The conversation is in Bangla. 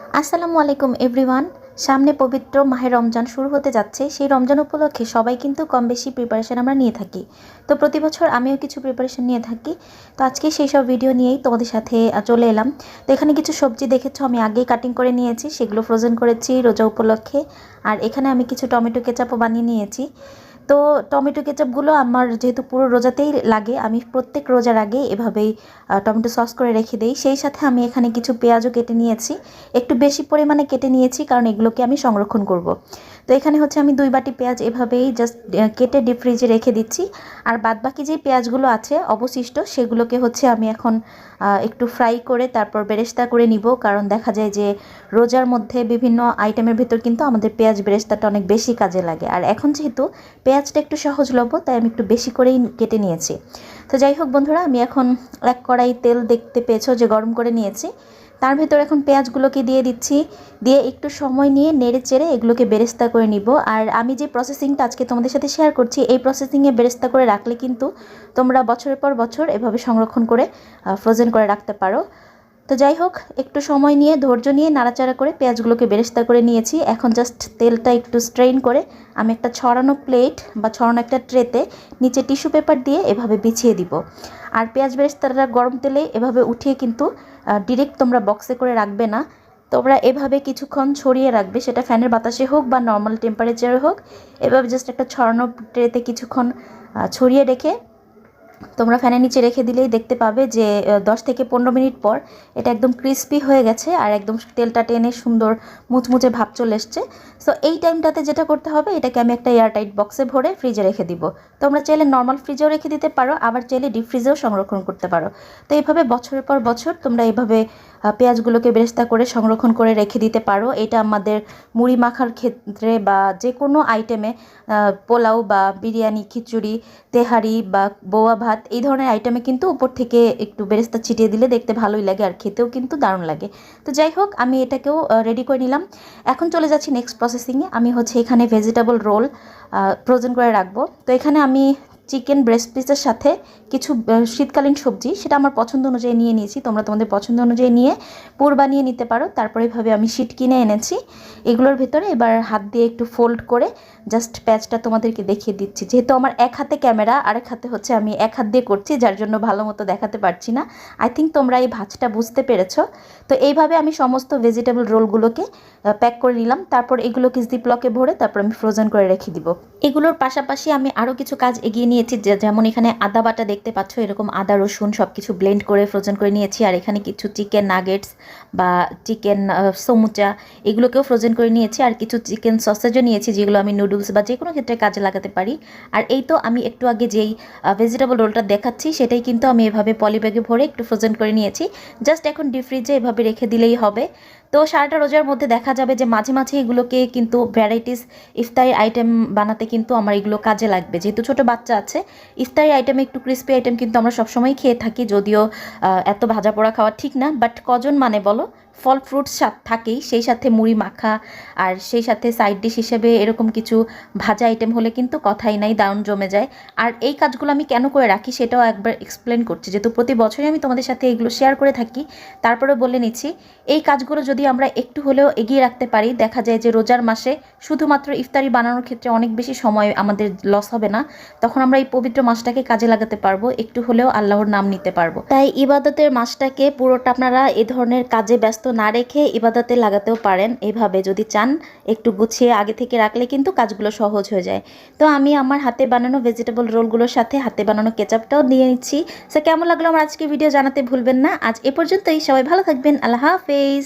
আসসালামু আলাইকুম, এভরিওয়ান। সামনে পবিত্র মাহে রমজান শুরু হতে যাচ্ছে। সেই রমজান উপলক্ষে সবাই কিন্তু কম বেশি প্রিপারেশন আমরা নিয়ে থাকি। তো প্রতি বছর আমিও কিছু প্রিপারেশন নিয়ে থাকি। তো আজকে সেই সব ভিডিও নিয়েই তোমাদের সাথে চলে এলাম। তো এখানে কিছু সবজি দেখেছ, আমি আগেই কাটিং করে নিয়েছি। সেগুলো ফ্রোজেন করেছি রোজা উপলক্ষে। আর এখানে আমি কিছু টমেটো কেচাপও বানিয়ে নিয়েছি। তো টমেটো কেচাপগুলো আমার যেহেতু পুরো রোজাতেই লাগে, আমি প্রত্যেক রোজার আগে এভাবেই টমেটো সস করে রেখে দিই। সেই সাথে আমি এখানে কিছু পেঁয়াজও কেটে নিয়েছি। একটু বেশি পরিমাণে কেটে নিয়েছি কারণ এগুলোকে আমি সংরক্ষণ করব। তো এখানে হচ্ছে আমি দুই বাটি পেঁয়াজ এভাবেই জাস্ট কেটে ডিপ ফ্রিজে রেখে দিচ্ছি। আর বাদবাকি যে পেঁয়াজগুলো আছে অবশিষ্ট, সেগুলোকে হচ্ছে আমি এখন একটু ফ্রাই করে তারপর বেরেস্তা করে নিব। কারণ দেখা যায় যে রোজার মধ্যে বিভিন্ন আইটেমের ভেতর কিন্তু আমাদের পেঁয়াজ বেরেস্তাটা অনেক বেশি কাজে লাগে। আর এখন যেহেতু পেঁয়াজটা একটু সহজলভ্য, তাই আমি একটু বেশি করেই কেটে নিয়েছি। তো যাই হোক বন্ধুরা, আমি এখন এক কড়াই তেল দেখতে পেয়েছ যে গরম করে নিয়েছি। তার ভেতর এখন পেঁয়াজগুলোকে দিয়ে দিচ্ছি। দিয়ে একটু সময় নিয়ে নেড়ে চেড়ে এগুলোকে বেরেস্তা করে নিব। আর আমি যে প্রসেসিংটা আজকে তোমাদের সাথে শেয়ার করছি, এই প্রসেসিংয়ে বেরেস্তা করে রাখলে কিন্তু তোমরা বছরের পর বছর এভাবে সংরক্ষণ করে ফ্রোজেন করে রাখতে পারো। তো যাই হোক, একটু সময় নিয়ে, ধৈর্য নিয়ে নাড়াচাড়া করে পেঁয়াজগুলোকে বেরেস্তা করে নিয়েছি। এখন জাস্ট তেলটা একটু স্ট্রেইন করে আমি একটা ছড়ানো প্লেট বা ছড়ানো একটা ট্রেতে নিচে টিস্যু পেপার দিয়ে এভাবে বিছিয়ে দিব। আর পেঁয়াজ বেরেস্তাটা গরম তেলে এভাবে উঠিয়ে কিন্তু ডিরেক্ট তোমরা বক্সে করে রাখবে না। তোমরা এভাবে কিছুক্ষণ ছড়িয়ে রাখবে, সেটা ফ্যানের বাতাসে হোক বা নর্মাল টেম্পারেচারে হোক। এভাবে জাস্ট একটা ছড়ানো ট্রেতে কিছুক্ষণ ছড়িয়ে রেখে তোমরা ফ্যানের নিচে রেখে দিলেই দেখতে পাবে যে আহ, দশ থেকে পনেরো মিনিট পর এটা একদম ক্রিস্পি হয়ে গেছে আর একদম তেলটা টেনে সুন্দর মুচমুচে ভাব চলে এসছে। সো এই টাইমটাতে যেটা করতে হবে এটাকে আমি একটা এয়ারটাইট বক্সে ভরে ফ্রিজে রেখে দিব। তোমরা চাইলে নর্মাল ফ্রিজেও রেখে দিতে পারো আবার চাইলে ডিপ ফ্রিজেও সংরক্ষণ করতে পারো। তো এইভাবে বছরের পর বছর তোমরা এইভাবে পেঁয়াজগুলোকে বেরেস্তা করে সংরক্ষণ করে রেখে দিতে পারো। এটা আমাদের মুড়ি মাখার ক্ষেত্রে বা যে কোনো আইটেমে পোলাও বা বিরিয়ানি খিচুড়ি তেহারি বা বোয়া ভাত এই ধরনের আইটেমে কিন্তু উপর থেকে একটু বেরেস্তা ছিটিয়ে দিলে দেখতে ভালোই লাগে আর খেতেও কিন্তু দারুণ লাগে। তো যাই হোক, আমি এটাকেও রেডি করে নিলাম। এখন চলে যাচ্ছি নেক্সট প্রসেসিংয়ে আমি হচ্ছে এখানে ভেজিটেবল রোল ফ্রোজেন করে রাখব। তো এখানে আমি চিকেন ব্রেস্ট পিসের সাথে কিছু শীতকালীন সবজি, সেটা আমার পছন্দ অনুযায়ী নিয়ে নিয়েছি। তোমরা তোমাদের পছন্দ অনুযায়ী নিয়ে পুর বানিয়ে নিতে পারো। তারপরে এভাবে আমি শীট কিনে এনেছি। এগুলোর ভেতরে এবার হাত দিয়ে একটু ফোল্ড করে জাস্ট প্যাচটা তোমাদেরকে দেখিয়ে দিচ্ছি। যেহেতু আমার এক হাতে ক্যামেরা আরেক হাতে হচ্ছে আমি এক হাত দিয়ে করছি, যার জন্য ভালো মতো দেখাতে পারছি না। আই থিঙ্ক তোমরা এই ভাজটা বুঝতে পেরেছ। তো এইভাবে আমি সমস্ত ভেজিটেবল রোলগুলোকে প্যাক করে নিলাম। তারপর এগুলোকে জিপলকে ভরে তারপর আমি ফ্রোজেন করে রেখে দিব। এগুলোর পাশাপাশি আমি আরও কিছু কাজ এগিয়ে নিয়েছি যেমন এখানে আদা বাটা দেখতে পাচ্ছ, এরকম আদা, রসুন সব কিছু ব্লেন্ড করে ফ্রোজেন করে নিয়েছি। আর এখানে কিছু চিকেন নাগেটস বা চিকেন সমুচা, এগুলোকেও ফ্রোজেন করে নিয়েছি। আর কিছু চিকেন সসেজও নিয়েছি, যেগুলো আমি নুডলস বা যে কোনো ক্ষেত্রে কাজে লাগাতে পারি। আর এই তো আমি একটু আগে যেই ভেজিটেবল রোলটা দেখাচ্ছি, সেটাই কিন্তু আমি এভাবে পলিব্যাগে ভরে একটু ফ্রোজেন করে নিয়েছি। জাস্ট এখন ডিপ ফ্রিজে এভাবে রেখে দিলেই হবে। তো সারাটা রোজার মধ্যে দেখা যাবে যে মাঝে মাঝে এগুলোকে কিন্তু ভ্যারাইটিস ইফতারি আইটেম বানাতে কিন্তু আমার এগুলো কাজে লাগবে। যেহেতু ছোট বাচ্চা আছে, ইফতারি আইটেমে একটু ক্রিস্পি আইটেম কিন্তু আমরা সবসময় খেয়ে থাকি, যদিও এত ভাজা পোড়া খাওয়া ঠিক না বাট কজন মানে বলো? ফল ফ্রুটস সাথে থাকেই, সেই সাথে মুড়ি মাখা আর সেই সাথে সাইড ডিশ হিসেবে এরকম কিছু ভাজা আইটেম হলে কিন্তু কথাই নাই, দারুণ জমে যায়। আর এই কাজগুলো আমি কেন করে রাখি সেটাও একবার এক্সপ্লেন করছি। যেহেতু প্রতি বছরই আমি তোমাদের সাথে এগুলো শেয়ার করে থাকি তারপরে বলে নিচ্ছি, এই কাজগুলো যদি আমরা একটু হলেও এগিয়ে রাখতে পারি, দেখা যায় যে রোজার মাসে শুধুমাত্র ইফতারি বানানোর ক্ষেত্রে অনেক বেশি সময় আমাদের লস হবে না, তখন আমরা এই পবিত্র মাসটাকে কাজে লাগাতে পারব, একটু হলেও আল্লাহর নাম নিতে পারব। তাই ইবাদতের মাসটাকে পুরোটা আপনারা এ ধরনের কাজে ব্যস্ত না রেখে ইবাদতে লাগাতেও পারেন এভাবে যদি চান, একটু গুছিয়ে আগে থেকে রাখলে কিন্তু কাজগুলো সহজ হয়ে যায়। তো আমি আমার হাতে বানানো ভেজিটেবল রোলগুলোর সাথে হাতে বানানো কেচাপটাও নিয়ে নিচ্ছি। সে কেমন লাগল আমার আজকে ভিডিও জানাতে ভুলবেন না। আজ এ পর্যন্তই। সবাই ভালো থাকবেন। আল্লাহ হাফেজ।